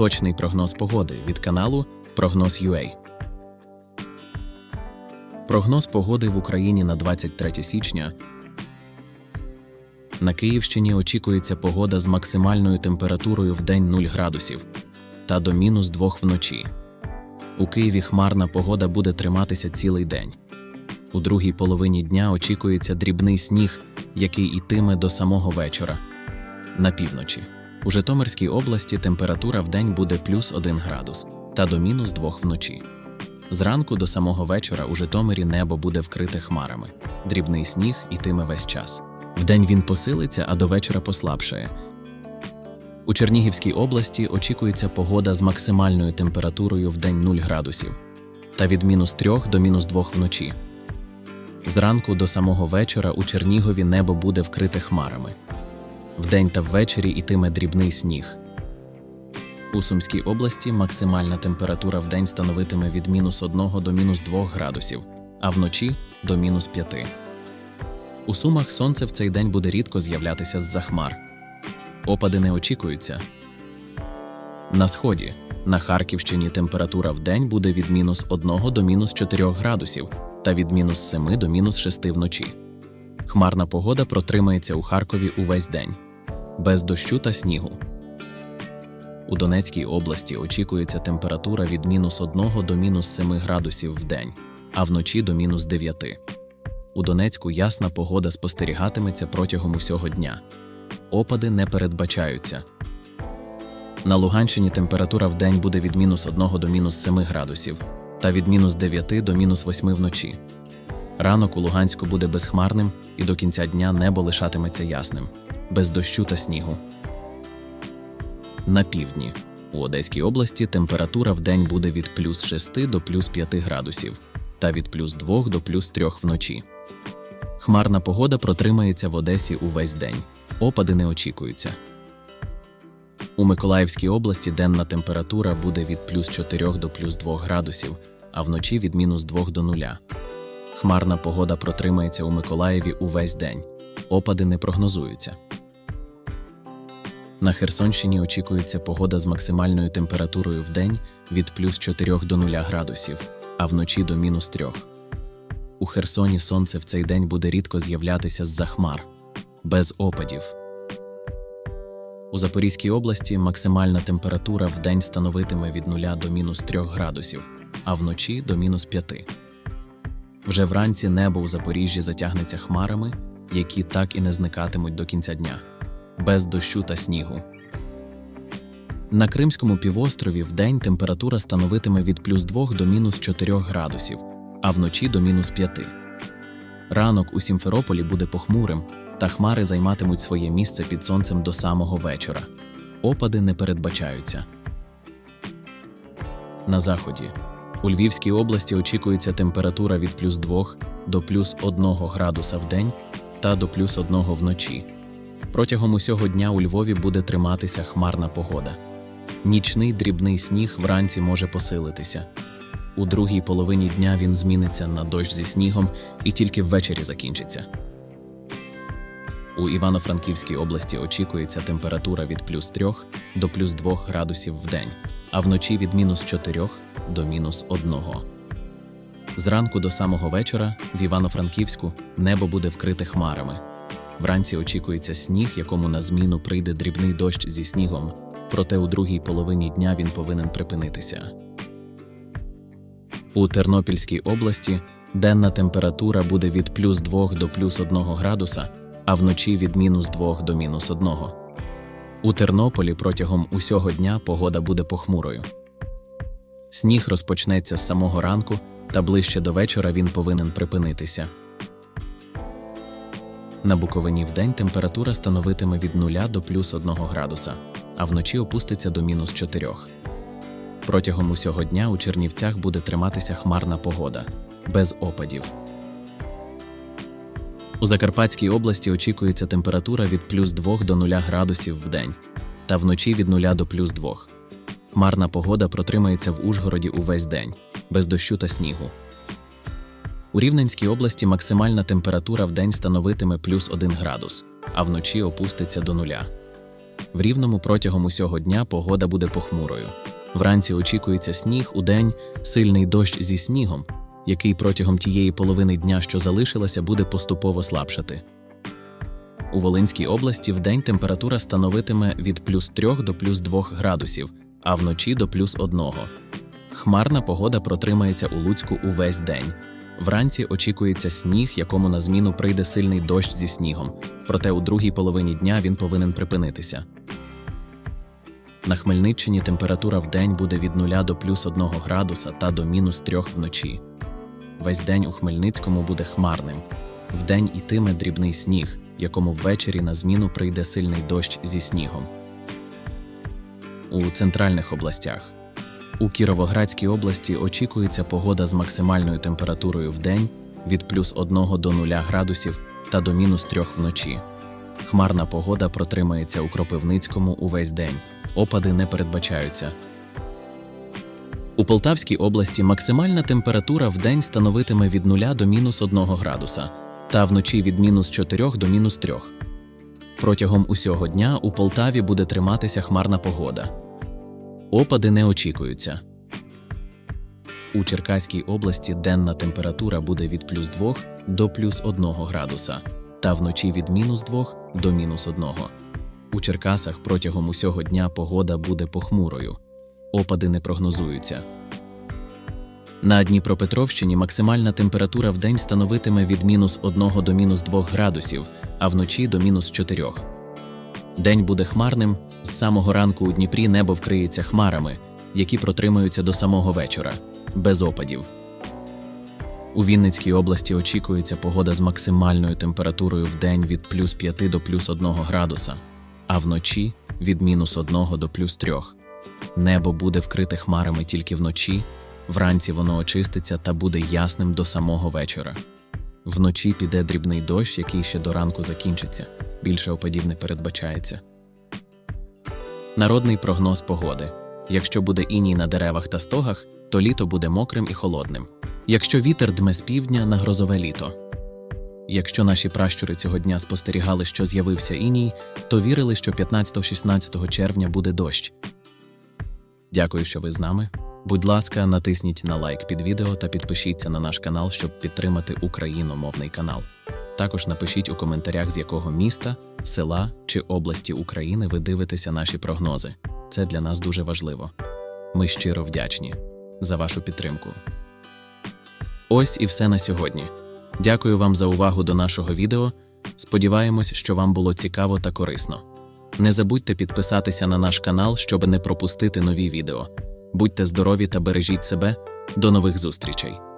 Точний прогноз погоди від каналу Прогноз.ua. Прогноз погоди в Україні на 23 січня. На Київщині очікується погода з максимальною температурою в день 0 градусів та до мінус 2 вночі. У Києві хмарна погода буде триматися цілий день. У другій половині дня очікується дрібний сніг, який ітиме до самого вечора. На півночі. У Житомирській області температура в день буде плюс 1 градус та до мінус 2 вночі. Зранку до самого вечора у Житомирі небо буде вкрите хмарами. Дрібний сніг ітиме весь час. Вдень він посилиться, а до вечора послабшає. У Чернігівській області очікується погода з максимальною температурою в день 0 градусів та від мінус 3 до мінус 2 вночі. Зранку до самого вечора у Чернігові небо буде вкрите хмарами. Вдень та ввечері ітиме дрібний сніг. У Сумській області максимальна температура вдень становитиме від мінус 1 до мінус 2 градусів, а вночі до мінус 5. У Сумах сонце в цей день буде рідко з'являтися з-за хмар. Опади не очікуються. На сході на Харківщині температура вдень буде від мінус 1 до мінус 4 градусів та від мінус 7 до мінус 6 вночі. Хмарна погода протримається у Харкові увесь день, без дощу та снігу. У Донецькій області очікується температура від мінус 1 до мінус 7 градусів в день, а вночі до мінус 9. У Донецьку ясна погода спостерігатиметься протягом усього дня. Опади не передбачаються. На Луганщині температура в день буде від мінус 1 до мінус 7 градусів та від мінус 9 до мінус 8 вночі. Ранок у Луганську буде безхмарним і до кінця дня небо лишатиметься ясним, без дощу та снігу. На півдні у Одеській області температура в день буде від плюс 6 до плюс 5 градусів та від плюс 2 до плюс 3 вночі. Хмарна погода протримається в Одесі увесь день. Опади не очікуються. У Миколаївській області денна температура буде від плюс 4 до плюс 2 градусів, а вночі від мінус 2 до 0. Хмарна погода протримається у Миколаєві увесь день. Опади не прогнозуються. На Херсонщині очікується погода з максимальною температурою в день від плюс 4 до 0 градусів, а вночі до мінус 3. У Херсоні сонце в цей день буде рідко з'являтися з-за хмар, без опадів. У Запорізькій області максимальна температура в день становитиме від 0 до мінус 3 градусів, а вночі до мінус 5. Вже вранці небо у Запоріжжі затягнеться хмарами, які так і не зникатимуть до кінця дня, без дощу та снігу. На Кримському півострові вдень температура становитиме від плюс 2 до мінус 4 градусів, а вночі до мінус 5. Ранок у Сімферополі буде похмурим, та хмари займатимуть своє місце під сонцем до самого вечора. Опади не передбачаються. На заході у Львівській області очікується температура від плюс 2 до плюс 1 градуса в день та до плюс 1 вночі. Протягом усього дня у Львові буде триматися хмарна погода. Нічний дрібний сніг вранці може посилитися. У другій половині дня він зміниться на дощ зі снігом і тільки ввечері закінчиться. У Івано-Франківській області очікується температура від плюс 3 до плюс 2 градусів в день, а вночі від мінус 4 до мінус 1. Зранку до самого вечора в Івано-Франківську небо буде вкрите хмарами. Вранці очікується сніг, якому на зміну прийде дрібний дощ зі снігом, проте у другій половині дня він повинен припинитися. У Тернопільській області денна температура буде від плюс 2 до плюс 1 градуса, а вночі від мінус 2 до мінус 1. У Тернополі протягом усього дня погода буде похмурою. Сніг розпочнеться з самого ранку, та ближче до вечора він повинен припинитися. На Буковині вдень температура становитиме від 0 до плюс 1 градуса, а вночі опуститься до мінус 4. Протягом усього дня у Чернівцях буде триматися хмарна погода, без опадів. У Закарпатській області очікується температура від плюс 2 до 0 градусів в день, та вночі від 0 до плюс 2. Хмарна погода протримається в Ужгороді увесь день, без дощу та снігу. У Рівненській області максимальна температура в день становитиме плюс 1 градус, а вночі опуститься до нуля. В рівному протягом усього дня погода буде похмурою. Вранці очікується сніг, удень сильний дощ зі снігом, який протягом тієї половини дня, що залишилася, буде поступово слабшати. У Волинській області вдень температура становитиме від плюс 3 до плюс 2 градусів, а вночі до плюс 1. Хмарна погода протримається у Луцьку увесь день. Вранці очікується сніг, якому на зміну прийде сильний дощ зі снігом, проте у другій половині дня він повинен припинитися. На Хмельниччині температура в день буде від 0 до плюс 1 градуса та до мінус 3 вночі. Весь день у Хмельницькому буде хмарним. Вдень ітиме дрібний сніг, якому ввечері на зміну прийде сильний дощ зі снігом. У центральних областях у Кіровоградській області очікується погода з максимальною температурою в день від плюс 1 до 0 градусів та до мінус 3 вночі. Хмарна погода протримається у Кропивницькому увесь день. Опади не передбачаються. У Полтавській області максимальна температура в день становитиме від 0 до мінус 1 градуса, та вночі від мінус 4 до мінус 3. Протягом усього дня у Полтаві буде триматися хмарна погода. Опади не очікуються. У Черкаській області денна температура буде від плюс 2 до плюс 1 градуса, та вночі від мінус 2 до мінус 1. У Черкасах протягом усього дня погода буде похмурою. Опади не прогнозуються. На Дніпропетровщині максимальна температура в день становитиме від мінус 1 до мінус 2 градусів, а вночі до мінус 4. День буде хмарним. З самого ранку у Дніпрі небо вкриється хмарами, які протримаються до самого вечора, без опадів. У Вінницькій області очікується погода з максимальною температурою в день від плюс 5 до плюс 1 градуса, а вночі від мінус 1 до плюс 3. Небо буде вкрите хмарами тільки вночі, вранці воно очиститься та буде ясним до самого вечора. Вночі піде дрібний дощ, який ще до ранку закінчиться. Більше опадів не передбачається. Народний прогноз погоди. Якщо буде іній на деревах та стогах, то літо буде мокрим і холодним. Якщо вітер дме з півдня на грозове літо. Якщо наші пращури цього дня спостерігали, що з'явився іній, то вірили, що 15-16 червня буде дощ. Дякую, що ви з нами. Будь ласка, натисніть на лайк під відео та підпишіться на наш канал, щоб підтримати україномовний канал. Також напишіть у коментарях, з якого міста, села чи області України ви дивитеся наші прогнози. Це для нас дуже важливо. Ми щиро вдячні за вашу підтримку. Ось і все на сьогодні. Дякую вам за увагу до нашого відео. Сподіваємось, що вам було цікаво та корисно. Не забудьте підписатися на наш канал, щоб не пропустити нові відео. Будьте здорові та бережіть себе. До нових зустрічей!